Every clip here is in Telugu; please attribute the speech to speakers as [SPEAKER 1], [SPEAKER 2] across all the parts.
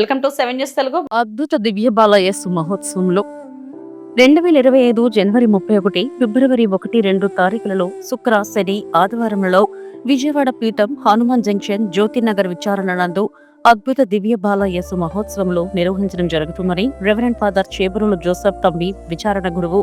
[SPEAKER 1] Welcome to seven news Telugu.
[SPEAKER 2] అద్భుత దివ్య బాలయస్సు మహోత్సవంలో రెండు వేల ఇరవై ఐదు జనవరి ముప్పై ఒకటి ఫిబ్రవరి ఒకటి రెండు తారీఖులలో శుక్ర శని ఆదివారంలో విజయవాడ పీఠం హనుమాన్ జంక్షన్ జ్యోతినగర్ విచారణ నందు అద్భుత దివ్య బాలయస్సు మహోత్సవంలో నిర్వహించడం జరుగుతుందని reverend father Chebarula Joseph Thambi విచారణ గురువు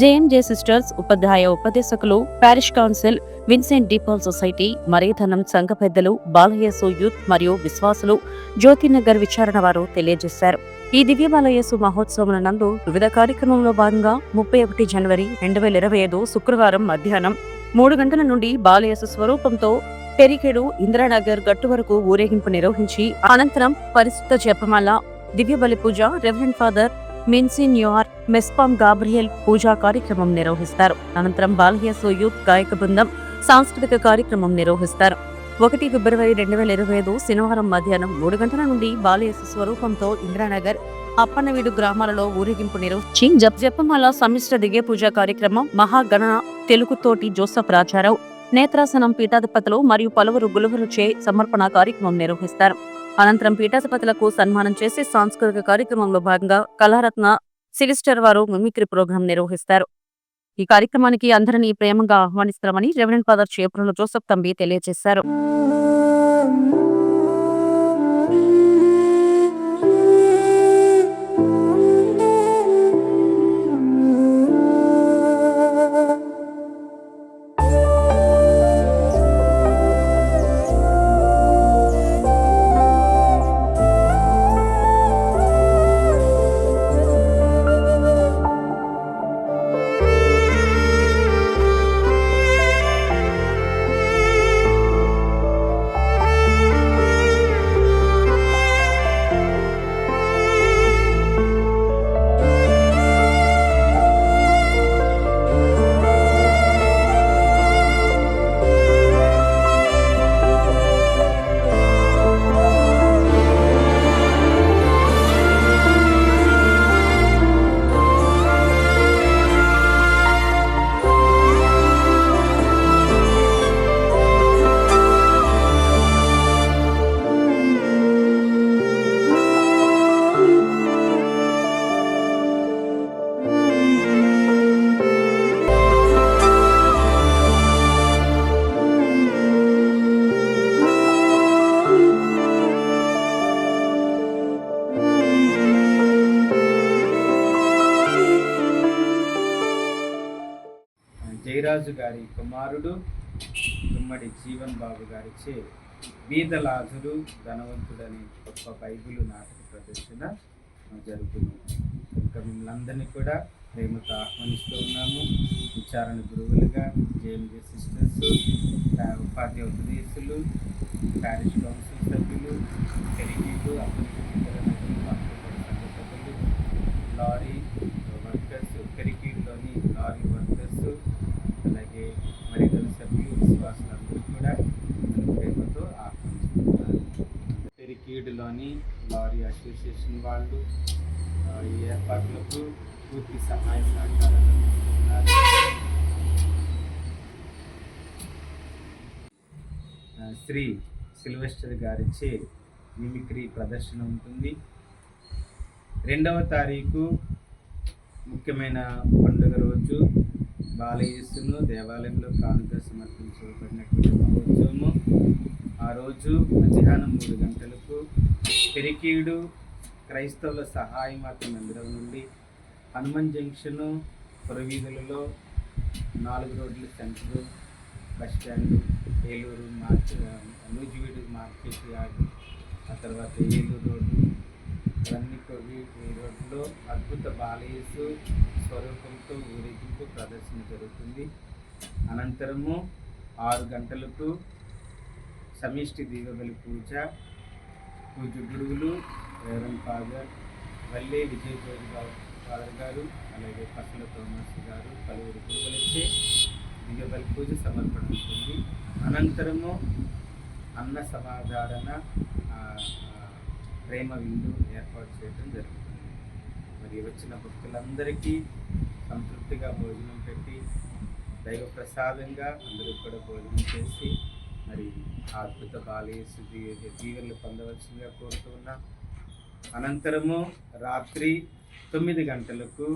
[SPEAKER 2] జేఎంజే సిస్టర్స్ ఉపాధ్యాయ ఉపదేశకులు parish council Vincent de Paul society మరేధనం సంఘ పెద్దలు బాలయేసు యూత్ మరియు విశ్వాసులు జ్యోతినగర్ విచారణ వారు తెలియజేశారు. ఈ దివ్య బాలయేసు మహోత్సవం నందు వివిధ కార్యక్రమంలో భాగంగా ముప్పై ఒకటి జనవరి రెండు వేల ఇరవై ఐదు శుక్రవారం మధ్యాహ్నం మూడు గంటల నుండి బాలయసు స్వరూపంతో పెరికెడు ఇందిరానగర్ గట్టు వరకు ఊరేగింపు నిర్వహించి అనంతరం పరిశుద్ధ జపమాల దివ్య బలి పూజ రెవరెండ్ ఫాదర్ మిన్సిన్యూఆర్ మెస్పామ్ గాబ్రియల్ పూజా కార్యక్రమం నిర్వహిస్తారు. అనంతరం బాలహ్య యూత్ గాయక బృందం సాంస్కృతిక కార్యక్రమం నిర్వహిస్తారు. ఒకటి ఫిబ్రవరి రెండు వేల ఇరవై ఐదు శనివారం మధ్యాహ్నం మూడు గంటల నుండి బాలయేసు స్వరూపంతో ఇందిరానగర్ అప్పన్నవీడు గ్రామాలలో ఊరేగింపు నిర్వహించి జప్ జపమాల సమిష్ట దిగే పూజ కార్యక్రమం మహాగణ తెలుగుతోటి జోసఫ్ రాజారావు నేత్రాసనం పీఠాధిపతులు మరియు పలువురు గులువులచే సమర్పణ కార్యక్రమం నిర్వహిస్తారు. అనంతరం పీఠాధిపతులకు సన్మానం చేసి సాంస్కృతిక కార్యక్రమంలో భాగంగా కళారత్న సిలిస్టర్ వారు మిమిక్రీ ప్రోగ్రాం నిర్వహిస్తారు. ఈ కార్యక్రమానికి అందరినీ ప్రేమగా ఆహ్వానిస్తామని reverend father Chepurula Joseph Thambi తెలియజేశారు.
[SPEAKER 3] జయరాజు గారి కుమారుడు గుమ్మడి జీవన్ బాబు గారిచే బీదలాజుడు ధనవంతుడని గొప్ప బైబిల్ నాటక ప్రదర్శన జరుగుతుంది. ఇంకా మిమ్మల్ని కూడా ప్రేమతో ఆహ్వానిస్తూ ఉన్నాము. విచారణ గురువులుగా జేఎంజే సిస్టర్స్ ఉపాధ్యాయ ఉపదేశులు ప్యారిస్ కౌన్సిల్ సభ్యులు పెరిగీలు అభివృద్ధి లారీ వర్కర్స్ పెరిగీలోని లారీ వర్కర్స్ అలాగే మరిదల సభ్యులు విశ్వాసులందరూ కూడా మన ప్రేమతో ఆహ్వానిస్తున్నారు పెరికీడులోని లారీ అసోసియేషన్ వాళ్ళు ఈ ఏర్పాట్లకు పూర్తి సహాయ సహకారాలు అందిస్తున్నారు శ్రీ సిల్వెస్టర్ గారిచే మిమిక్రీ ప్రదర్శన ఉంటుంది. రెండవ తారీఖు ముఖ్యమైన పండుగ రోజు. బాలయేసును దేవాలయంలో కానుక సమర్పించబడినటువంటి మహోత్సవము. ఆ రోజు మధ్యాహ్నం మూడు గంటలకు పెరికీడు క్రైస్తవుల సహాయ మాత మందిరం నుండి హనుమాన్ జంక్షను పురవీధులలో నాలుగు రోడ్ల centre bus stand Eluru market Nuzvid market yard ఆ తర్వాత ఏలూరు రోడ్డు ఇవన్నీ కొవి ఈ రోడ్లో అద్భుత బాలయేసు స్వరూపంతో ఊరేగింపు ప్రదర్శన జరుగుతుంది. అనంతరము ఆరు గంటలకు సమిష్టి దీవబలి పూజ పూజ గురువులు రేవన్ ఫాదర్ వల్లే విజయ్ జ్యోతి ఫాదర్ గారు అలాగే పసల తోమస్ గారు పలువురు గురువులచే దివ్యబలి పూజ సమర్పణ ఉంటుంది అనంతరము అన్న సమాధారణ ప్రేమ విందు ఏర్పాటు చేయడం జరుగుతుంది. మరి వచ్చిన భక్తులందరికీ సంతృప్తిగా భోజనం పెట్టి దైవ ప్రసాదంగా అందరూ కూడా భోజనం చేసి మరి అద్భుత బాలయేసు దీ- దీవెనలు పొందవలసిందిగా కోరుతున్నా అనంతరము రాత్రి తొమ్మిది గంటలకు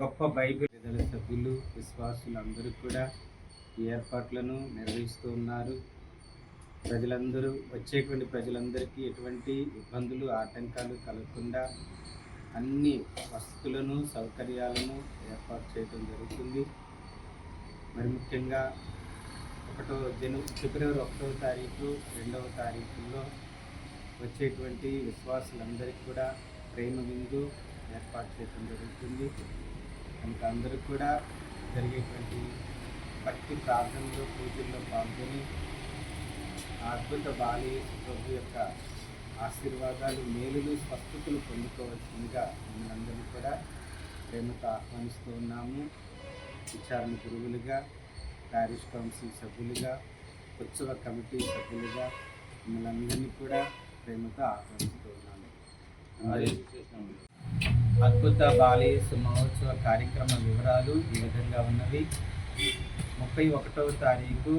[SPEAKER 3] గొప్ప బైబిల్ విడుదల సభ్యులు విశ్వాసులందరూ కూడా ఈ ఏర్పాట్లను నిర్వహిస్తూ ఉన్నారు. ప్రజలందరూ వచ్చేటువంటి ప్రజలందరికీ ఎటువంటి ఇబ్బందులు ఆటంకాలు కలగకుండా అన్ని వసతులను సౌకర్యాలను ఏర్పాటు చేయడం జరుగుతుంది. మరి ముఖ్యంగా ఒకటో జను ఫిబ్రవరి ఒకటో తారీఖు రెండవ తారీఖుల్లో వచ్చేటువంటి విశ్వాసులందరికీ కూడా ప్రేమ విందు ఏర్పాటు చేయడం జరుగుతుంది. కనుక అందరూ కూడా జరిగేటువంటి భక్తి ప్రార్థనలో పూజల్లో పాల్గొని అద్భుత బాలి ప్రభు యొక్క ఆశీర్వాదాలు మేలులు స్వస్థతలు పొందుకోవచ్చుగా మిమ్మల్ని కూడా ప్రేమతో ఆహ్వానిస్తూ ఉన్నాము. విచారణ గురువులుగా ప్యారిస్ కౌన్సిల్ సభ్యులుగా ఉత్సవ కమిటీ సభ్యులుగా మిమ్మల్ని కూడా ప్రేమతో ఆహ్వానిస్తున్నాను. అద్భుత బాలి మహోత్సవ కార్యక్రమ వివరాలు ఈ విధంగా ఉన్నవి. ముప్పై ఒకటవ తారీఖు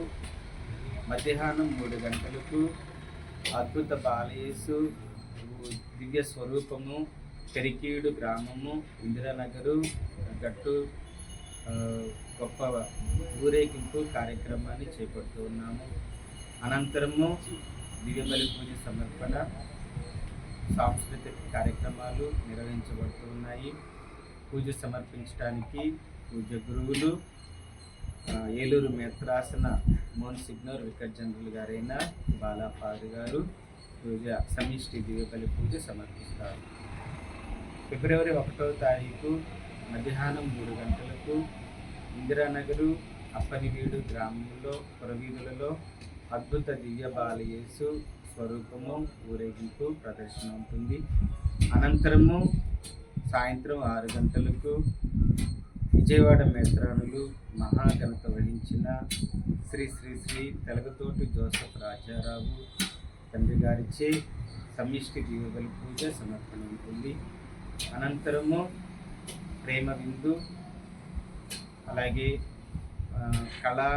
[SPEAKER 3] మధ్యాహ్నం మూడు గంటలకు అద్భుత బాలయేసు దివ్య స్వరూపము పెరికీడు గ్రామము ఇందిరానగరు గట్టు గొప్ప ఊరేగింపు కార్యక్రమాన్ని చేపడుతూ ఉన్నాము. అనంతరము దివ్యబలి పూజ సమర్పణ సాంస్కృతిక కార్యక్రమాలు నిర్వహించబడుతూ ఉన్నాయి. పూజ సమర్పించడానికి పూజ గురువులు ఏలూరు మేత్రాసన మోన్ సిగ్నర్ వికట్ జనరల్ గారైన బాలాపాదు గారు పూజ సమిష్టి దివ్యపల్లి పూజ సమర్పిస్తారు. ఫిబ్రవరి ఒకటో తారీఖు మధ్యాహ్నం మూడు గంటలకు ఇందిరానగరు అప్పనివీడు గ్రామంలో పురవీధులలో అద్భుత దివ్య బాలయేసు స్వరూపము ఊరేగింపు ప్రదర్శన ఉంటుంది అనంతరము సాయంత్రం ఆరు గంటలకు విజయవాడ మేత్రానులు మహాఘనత వహించిన శ్రీ శ్రీ శ్రీ తెలగతోటి జోసఫ్ రాజారావు తండ్రి గారిచే సమిష్టి దీవెల పూజ సమర్పణ ఉంటుంది అనంతరము ప్రేమ విందు అలాగే కళ కళా